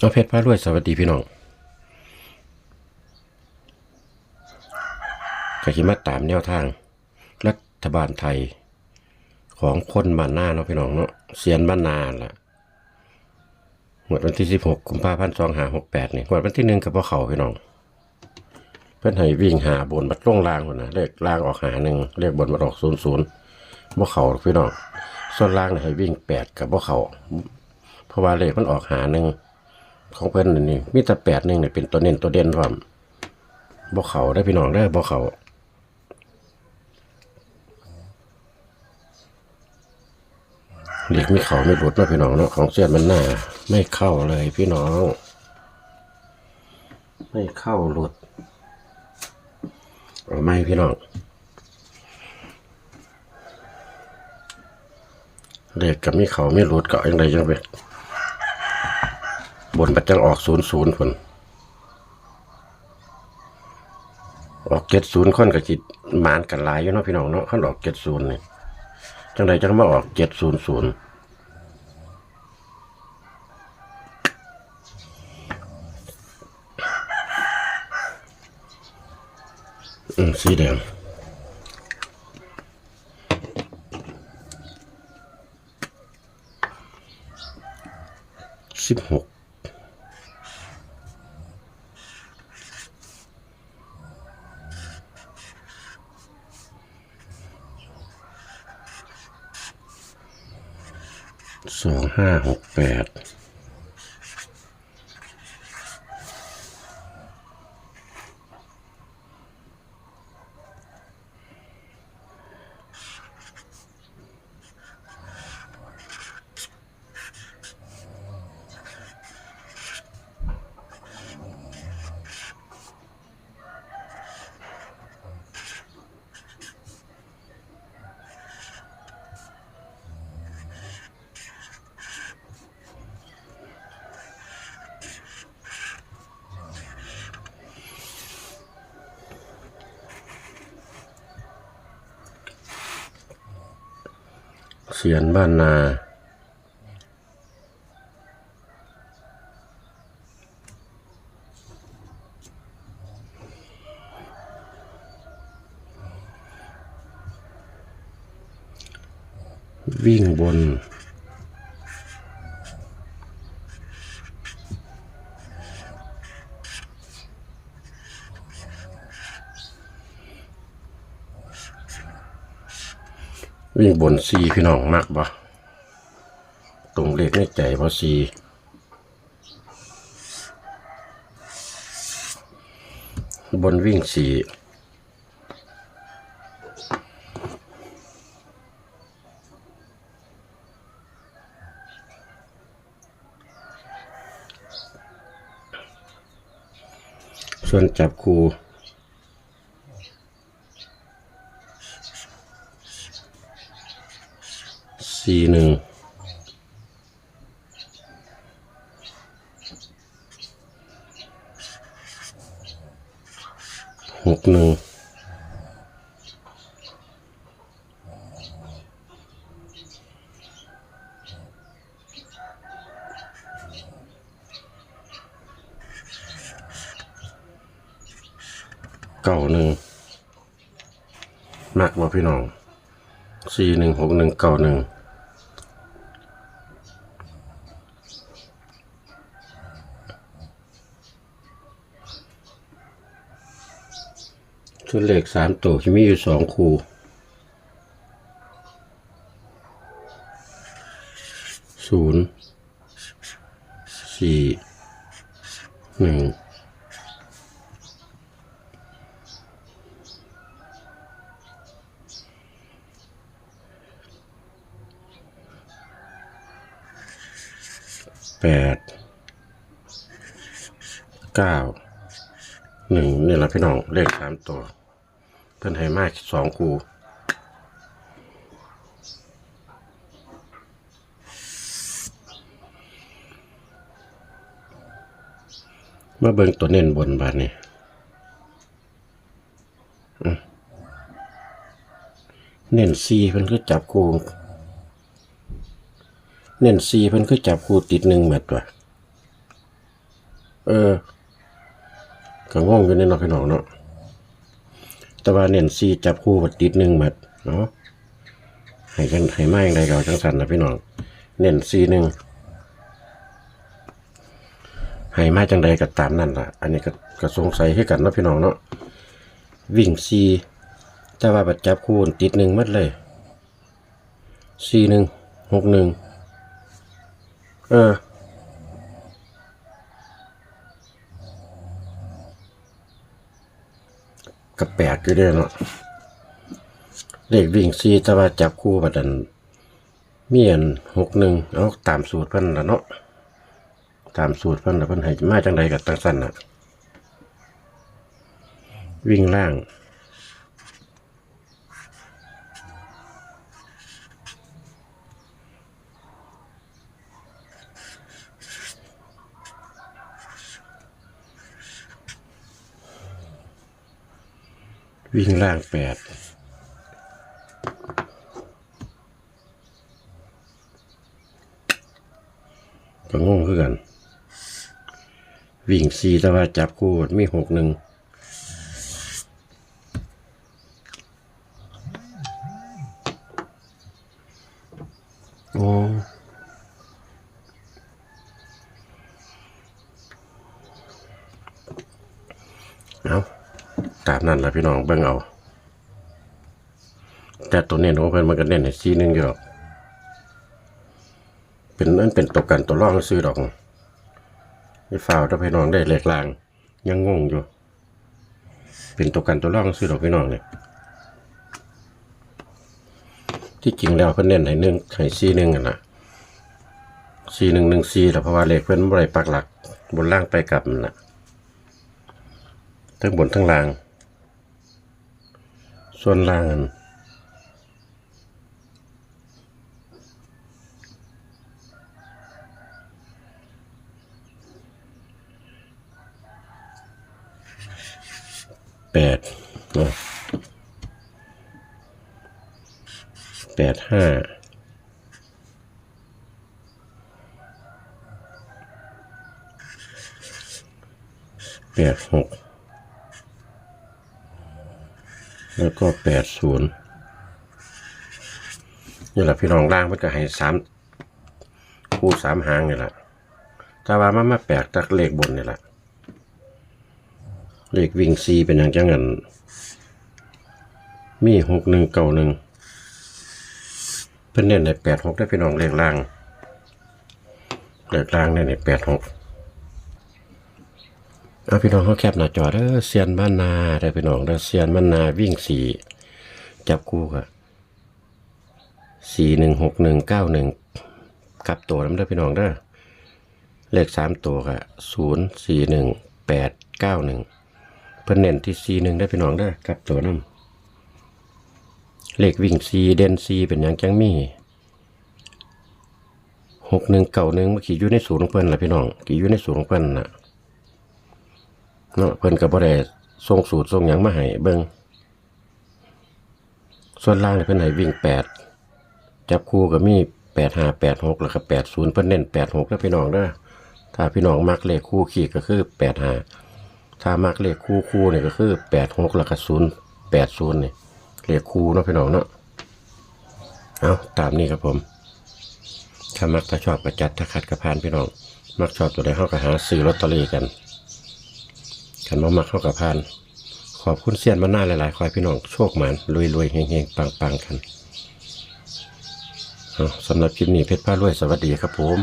เอาเพชรพระรวยสวัสดีพี่น้องก็คิมาตามแนวทาง รัฐบาลไทย ของคนบ้านนาเนาะพี่น้องเนาะเสียนบ้านนาล่ะหมดวันที่สิบหกกุมภาพันธ์สองหาหกแปดนี่หมดวันที่หนึ่งกับพ่อเขาพี่น้อง เพื่อนให้วิ่งหาบนบัดล่งลางคนนะเลขลางออกหาหนึ่งเลขบนบัดออกศูนย์ศูนย์พ่เขาพี่น้อง ส่วนล่างเนี่ยให้วิ่งแปดกับพ่เขาเพราะว่าเลขมันออกหาหนึ่ง ของเพิ่นนี่นี่มีแต่แปดหนึ่งเนี่ยเป็นตัวเน้นตัวเด่นพร้อมบ่เขาได้พี่น้องได้บ่เขาเด็กไม่เขาไม่หลุดนะพี่น้องเนาะของเสียนมันหน้า ไม่เข้าเลยพี่น้อง ไม่เข้าหลุดเอาไม่พี่น้องเด็กกับมีเขาไม่หลุดก็ยังไงยังไป บนปัจจังออกศูนย์ศูนย์ผลออกเจ็ดศูนย์ค่อนกับจิตมานกันหลายอยู่เนาะพี่น้องเนาะขั้นออกเจ็ดศูนย์เนี่ยจังใดจังมาออกเจ็ดศูนย์ศูนย์อืมสีแดงสิบหก สอง ห้าหกแปด เสียนบ้านนา วิ่งบน วิ่งบนซีพี่น้องมากบ่ตรงเลขในใจเพราะซีบนวิ่งสีส่วนจับคู สีหนึ่งหกหนึ่งเก้าหนึ่งมากบ่พี่น้องสี่หนึ่งหกหนึ่งเก้าหนึ่ง ส่วเลขสามตัวที่มีอยู่สองคู่ศูนย์สี่หนึ่งแปดเก้าหนึ่งนี่แหละพี่น้องเลขสามตัว เพิ่นให้มากสองคูมาเบิ่งตัวเน้นบนบาทนี่เน้นซีเพิ่นคือจับคูเน้นซีเพิ่นคือจับคูติดหนึ่งเม็ดว่ะเออก็งงอยู่ในนาะพี่น้องเนาะ แต่ว่าเน้นซีจับคู่กับติดหนึ่งหมัดเนาะให้กันให้มาอย่างไรก็เอาจังสันนะพี่น้องเน้นซีหนึ่งให้มาจังใดก็ตามนั่นล่ะ อันนี้ก็ก็สงสัยให้กันนะพี่น้องเนาะวิ่งซีแต่ว่าบัดจับคู่ติดหนึ่งมัดเลยซีหนึ่งหกหนึ่งเออ กับแปด อยู่เด้อเนาะเลขวิ่งซีแต่ว่าจับคู่บัดนั้นมีอันหกหนึ่งเอาตามสูตรเพิ่นละเนาะตามสูตรเพิ่นละเพิ่นให้มาจังใดกับตั้งสั้นน่ะ วิ่งล่าง วิ่งล่างแปดก็งงคือกัน วิ่งสี่แต่ว่าจับคู่มีหกหนึ่งโอ้เอา ตามนั้นละพี่น้องเบิ่งเอา แต่ตัวเน้นของเพิ่นมันก็เน้นให้ซีหนึงอยู่หรอกเป็นนั่นเป็นตัวกันตัวร่องซื้อดอกนี่ฝ่าวถ้าพี่น้องได้เหลขลาง ยังงงอยู่ เป็นตัวกันตัวร่องซื้อดอกพี่น้องเนี่ยที่จริงแล้วเพิ่นเน้นให้หนึ่งให้ซีหนึ่งอะนะซีหนึ่งหนึ่งซีแต่เพราะว่าเหลขเพิ่นบ่ได้ปักหลัก บนล่างไปกลับน่ะทั้งบนทั้งล่าง ส่วนล่างแปดเนาะแปดห้าแปดหก แล้วก็แปดศูนย์นี่แหละพี่น้องล่างมันก็ให้สามคู่สามหางนี่แหละถ้าว่ามันมาแปลกจากเลขบนนี่แหละเลขวิ่งซีเป็นอย่างจังงันมีหกหนึ่งเก้าหนึ่งเพิ่นเน้นในแปดหกได้พี่น้องเลขล่างเลขล่างเน้นในแปดหก เอาพี่น้องเขาแคบหน้าจอเด้อเซียนบ้านนาได้อพี่น้องเด้อเซียนบ้านนาวิ่งสี่จับคู่ค่ะสี่หนึ่งหกหนึ่งเก้าหนึ่งกลับตัวน้ำเด้อพี่น้องเด้อเลขสามตัวค่ะศูนย์สี่หนึ่งแปดเก้าหนึ่งเพิ่นเน้นที่สี่หนึ่งได้พี่น้องเด้อกลับตัวน้ำเลขวิ่งสี่เด่นสี่เป็นอย่างจังมี่หกหนึ่งเก้าหนึ่งเมื่อกี้อยู่ในศูนย์ของเพิ่นแหละพี่น้องกี่อยู่ในศูนย์ของเพิ่นน่ะ เนาะเพิ่นก็บ่ได้ส่งสูตรส่งหยังมาให้เบิ่งส่วนล่างเพิ่นให้วิ่งแปดจับคู่ก็มีแปดห้าแปดหกแล้วก็แปดศูนย์เพิ่นเน้นแปดหกแล้วพี่น้องเด้อถ้าพี่น้องมักเลขคู่ขีดก็คือแปดห้าถ้ามักเลขคู่คู่เนี่ยก็คือแปดหกแล้วก็ศูนย์แปดศูนย์นี่ยเลขคู่เนาะพี่น้องเนาะเอาตามนี้ครับผมถ้ามักถ้าชอบก็จัดถ้าขัดก็ผ่านพี่น้อง มักชอบตัวใดเฮาก็หาซื้อลอตเตอรี่กัน ขันมามักเข้ากับพาน ขอบคุณเสียนมาหน้าหลายๆคอยพี่น้องโชคหมันรวยรวยๆเฮงๆปังๆกันสำหรับคลิปนี้เพชรผ้ารวยสวัสดีครับผม